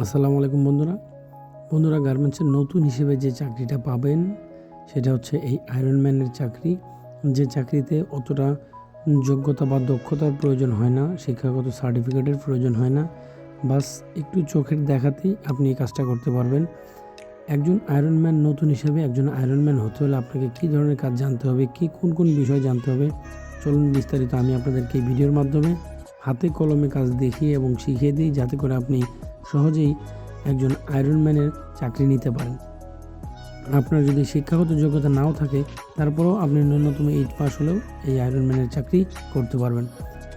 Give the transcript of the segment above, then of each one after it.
আসসালামু আলাইকুম বন্ধুরা। বন্ধুরা গার্মেন্টসের নতুন হিসেবে যে চাকরিটা পাবেন, সেটা হচ্ছে এই আয়রনম্যানের চাকরি। যে চাকরিতে অতটা যোগ্যতা বা দক্ষতার প্রয়োজন হয় না, শিক্ষাগত সার্টিফিকেটের প্রয়োজন হয় না। বাস একটু চোখের দেখাতেই আপনি এই কাজটা করতে পারবেন। একজন আয়রনম্যান নতুন হিসেবে একজন আয়রনম্যান হতে হলে আপনাকে কী ধরনের কাজ জানতে হবে, কি কোন কোন বিষয় জানতে হবে, চলুন বিস্তারিত আমি আপনাদেরকে এই ভিডিওর মাধ্যমে হাতে কলমে কাজ দেখিয়ে এবং শিখিয়ে দিই, যাতে করে আপনি সহজেই একজন আয়রনম্যানের চাকরি নিতে পারেন। আপনার যদি শিক্ষাগত যোগ্যতা নাও থাকে, তারপরেও আপনি ন্যূনতম এইট পাস হলেও এই আয়রনম্যানের চাকরি করতে পারবেন।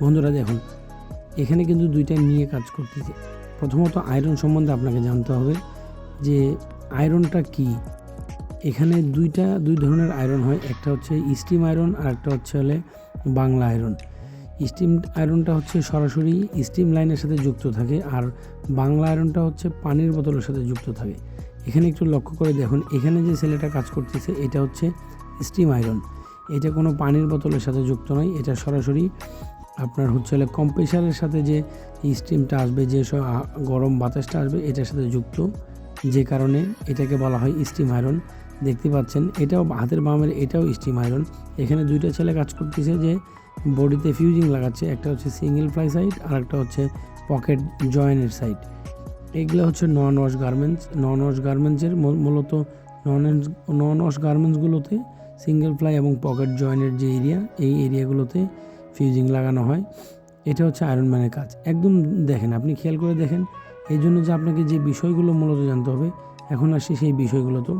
বন্ধুরা, দেখুন, এখানে কিন্তু দুইটা নিয়ে কাজ করতেছে। প্রথমত আয়রন সম্বন্ধে আপনাকে জানতে হবে যে আয়রনটা কি? এখানে দুইটা, দুই ধরনের আয়রন হয়। একটা হচ্ছে স্টিম আয়রন আর একটা হচ্ছে হলে বাংলা আয়রন স্টিম আয়রনটা হচ্ছে সরাসরি স্টিম লাইনের সাথে যুক্ত থাকে আর বাংলা আয়রনটা হচ্ছে পানির বোতলের সাথে যুক্ত থাকে। এখানে একটু লক্ষ্য করে দেখুন, এখানে যে ছেলেটা কাজ করতেছে, এটা হচ্ছে স্টিম আয়রন। এটা কোনো পানির বোতলের সাথে যুক্ত নয়, এটা সরাসরি আপনার হচ্ছে হলে কম্প্রেসারের সাথে যে স্টিমটা আসবে, যে গরম বাতাসটা আসবে, এটার সাথে যুক্ত। যে কারণে এটাকে বলা হয় স্টিম আয়রন দেখতে পাচ্ছেন, এটাও হাতের বামের, এটাও স্টিম আয়রন এখানে দুইটা ছেলে কাজ করতেছে যে বডিতে ফিউজিং লাগাচ্ছে, একটা হচ্ছে সিঙ্গেল ফ্লাই সাইড আর একটা হচ্ছে পকেট জয়েনের সাইড। এগুলো হচ্ছে non wash garments. Non wash গার্মেন্টসের মূলত নন নন ওয়াশ গার্মেন্টসগুলোতে সিঙ্গেল ফ্লাই এবং পকেট জয়েনের যে এরিয়া, এই এরিয়াগুলোতে ফিউজিং লাগানো হয়। এটা হচ্ছে আয়রন ম্যানের কাজ। একদম দেখেন, আপনি খেয়াল করে দেখেন এই জন্য যে আপনাকে যে বিষয়গুলো মূলত জানতে হবে, এখন আসি সেই বিষয়গুলো তো।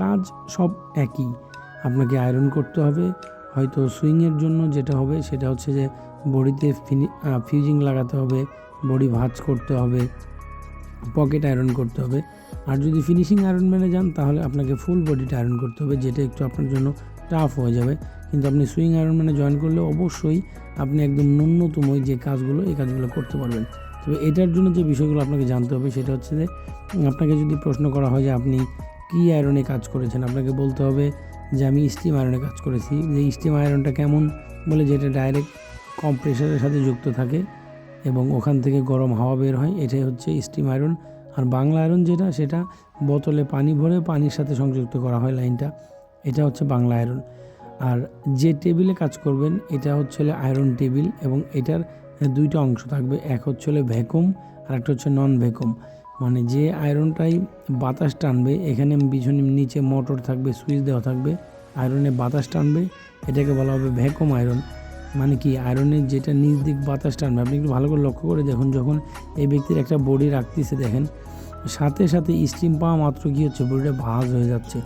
কাজ সব একই। আপনাকে আয়রন করতে হবে, হয়তো সুইংয়ের জন্য যেটা হবে সেটা হচ্ছে যে বডিতে ফিউজিং লাগাতে হবে, বডি ভাঁজ করতে হবে পকেট আয়রন করতে হবে। আর যদি ফিনিশিং আয়রন ম্যানে যান, তাহলে আপনাকে ফুল বডিটা আয়রন করতে হবে, যেটা একটু আপনার জন্য টাফ হয়ে যাবে। কিন্তু আপনি সুইং আয়রন ম্যানে জয়েন করলে অবশ্যই আপনি একদম ন্যূনতম যে কাজগুলো, এই কাজগুলো করতে পারবেন। তবে এটার জন্য যে বিষয়গুলো আপনাকে জানতে হবে সেটা হচ্ছে যে আপনাকে যদি প্রশ্ন করা হয় যে আপনি কী আয়রনে কাজ করেছেন, আপনাকে বলতে হবে যে আমি স্টিম আয়রনে কাজ করেছি। যে স্টিম আয়রনটা কেমন বলে যেটা ডাইরেক্ট কম্প্রেসারের সাথে যুক্ত থাকে এবং ওখান থেকে গরম হাওয়া বের হয়, এটাই হচ্ছে স্টিম আয়রন আর বাংলা আয়রন যেটা, সেটা বোতলে পানি ভরে পানির সাথে সংযুক্ত করা হয় লাইনটা। এটা হচ্ছে বাংলা আয়রন আর যে টেবিলে কাজ করবেন, এটা হচ্ছে আয়রন টেবিল এবং এটার দুইটা অংশ থাকবে। এক হচ্ছে হলে ভ্যাকুম আর একটা হচ্ছে নন ভ্যাকুম মানে যে আয়রনটাই বাতাস টানবে, এখানে পিছনে নিচে মোটর থাকবে সুইচ দেওয়া থাকবে আয়রনে বাতাস টানবে, এটাকে বলা হবে ভ্যাকুম আয়রন মানে কি আয়রনের যেটা নিচ দিক বাতাস টানবে, আপনি একটু ভালো করে লক্ষ্য করে দেখুন, যখন এই ব্যক্তির একটা বডি রাখতেছে, দেখেন, সাথে সাথে স্টিম পাওয়া মাত্র কি হচ্ছে বডিটা ভাজ হয়ে যাচ্ছে।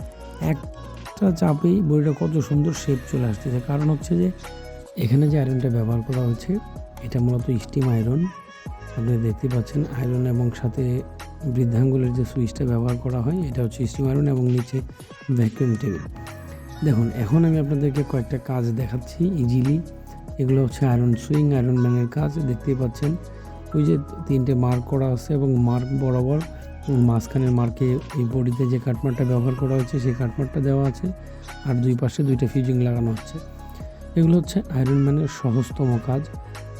একটা চাপেই বডিটা কত সুন্দর শেপ চলে আসতেছে। কারণ হচ্ছে যে, এখানে যে আয়রনটা ব্যবহার করা হয়েছে এটা মূলত স্টিম আয়রন। আপনি দেখতে পাচ্ছেন আয়রন এবং সাথে বৃদ্ধাঙ্গুলের যে সুইচটা ব্যবহার করা হয়, এটা হচ্ছে স্টিম আয়রন এবং নিচে ভ্যাকুয়াম টেবিল। দেখুন, এখন আমি আপনাদেরকে কয়েকটা কাজ দেখাচ্ছি ইজিলি এগুলো হচ্ছে আয়রন সুইং, আয়রন ম্যানের কাজ। দেখতেই পাচ্ছেন, ওই যে তিনটে মার্ক করা আছে এবং মার্ক বরাবর মাঝখানের মার্কে এই বডিতে যে কাটমারটা ব্যবহার করা হয়েছে, সেই কাটমারটা দেওয়া আছে আর দুই পাশে দুইটা ফিউজিং লাগানো হচ্ছে। এগুলো হচ্ছে আয়রন ম্যানের সহজতম কাজ।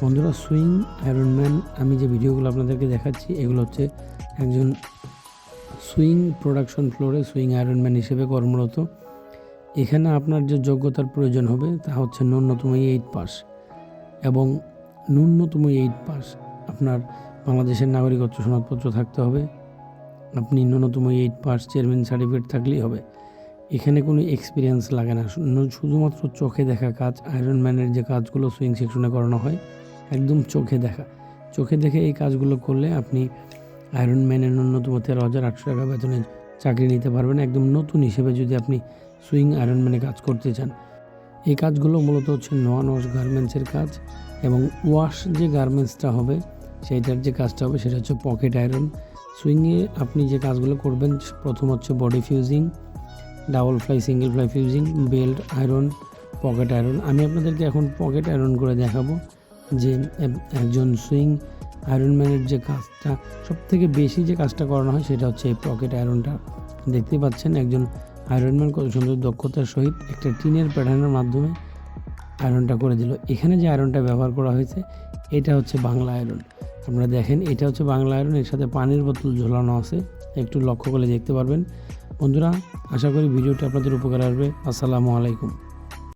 বন্ধুরা সুইং আয়রন ম্যান আমি যে ভিডিওগুলো আপনাদেরকে দেখাচ্ছি, এগুলো হচ্ছে একজন সুইং প্রোডাকশন ফ্লোরে সুইং আয়রন ম্যান হিসেবে কর্মরত। এখানে আপনার যে যোগ্যতার প্রয়োজন হবে, তা হচ্ছে ন্যূনতম এইট পাস এবং ন্যূনতম এইট পাস আপনার বাংলাদেশের নাগরিকত্ব সনদপত্র থাকতে হবে। আপনি ন্যূনতম এইট পাস চেয়ারম্যান সার্টিফিকেট থাকলেই হবে। এখানে কোনো এক্সপিরিয়েন্স লাগে না। শুধুমাত্র চোখে দেখা কাজ আয়রন ম্যানের যে কাজগুলো সুইং সেকশনে করানো হয়, একদম চোখে দেখা। চোখে দেখে এই কাজগুলো করলে আপনি আয়রন ম্যানের ন্যূনতম তেরো হাজার আটশো টাকা বেতনে চাকরি নিতে পারবেন। একদম নতুন হিসেবে যদি আপনি সুইং আয়রন ম্যানে কাজ করতে চান। এই কাজগুলো মূলত হচ্ছে নন ওয়াশ গার্মেন্টসের কাজ এবং ওয়াশ যে গার্মেন্টসটা হবে, সেইটার যে কাজটা হবে, সেটা হচ্ছে পকেট আয়রন সুইংয়ে আপনি যে কাজগুলো করবেন, প্রথম হচ্ছে body fusing double fly, single fly fusing, belt, iron, pocket iron. আমি আপনাদেরকে এখন পকেট আয়রন করে দেখাবো যে একজন সুইং আয়রনম্যানের যে কাজটা সব থেকে বেশি যে কাজটা করানো হয় সেটা হচ্ছে এই পকেট আয়রনটা। দেখতে পাচ্ছেন একজন আয়রনম্যান কত সুন্দর দক্ষতার সহিত একটা টিনের প্যাটার্নের মাধ্যমে আয়রনটা করে দিল। এখানে যে আয়রনটা ব্যবহার করা হয়েছে, এটা হচ্ছে বাংলা আয়রন। আপনারা দেখেন, এটা হচ্ছে বাংলা আয়রন, এর সাথে পানির বোতল ঝোলানো আছে। একটু লক্ষ্য করলে দেখতে পারবেন। বন্ধুরা আশা করি ভিডিওটি আপনাদের উপকার আসবে। আসসালামু আলাইকুম।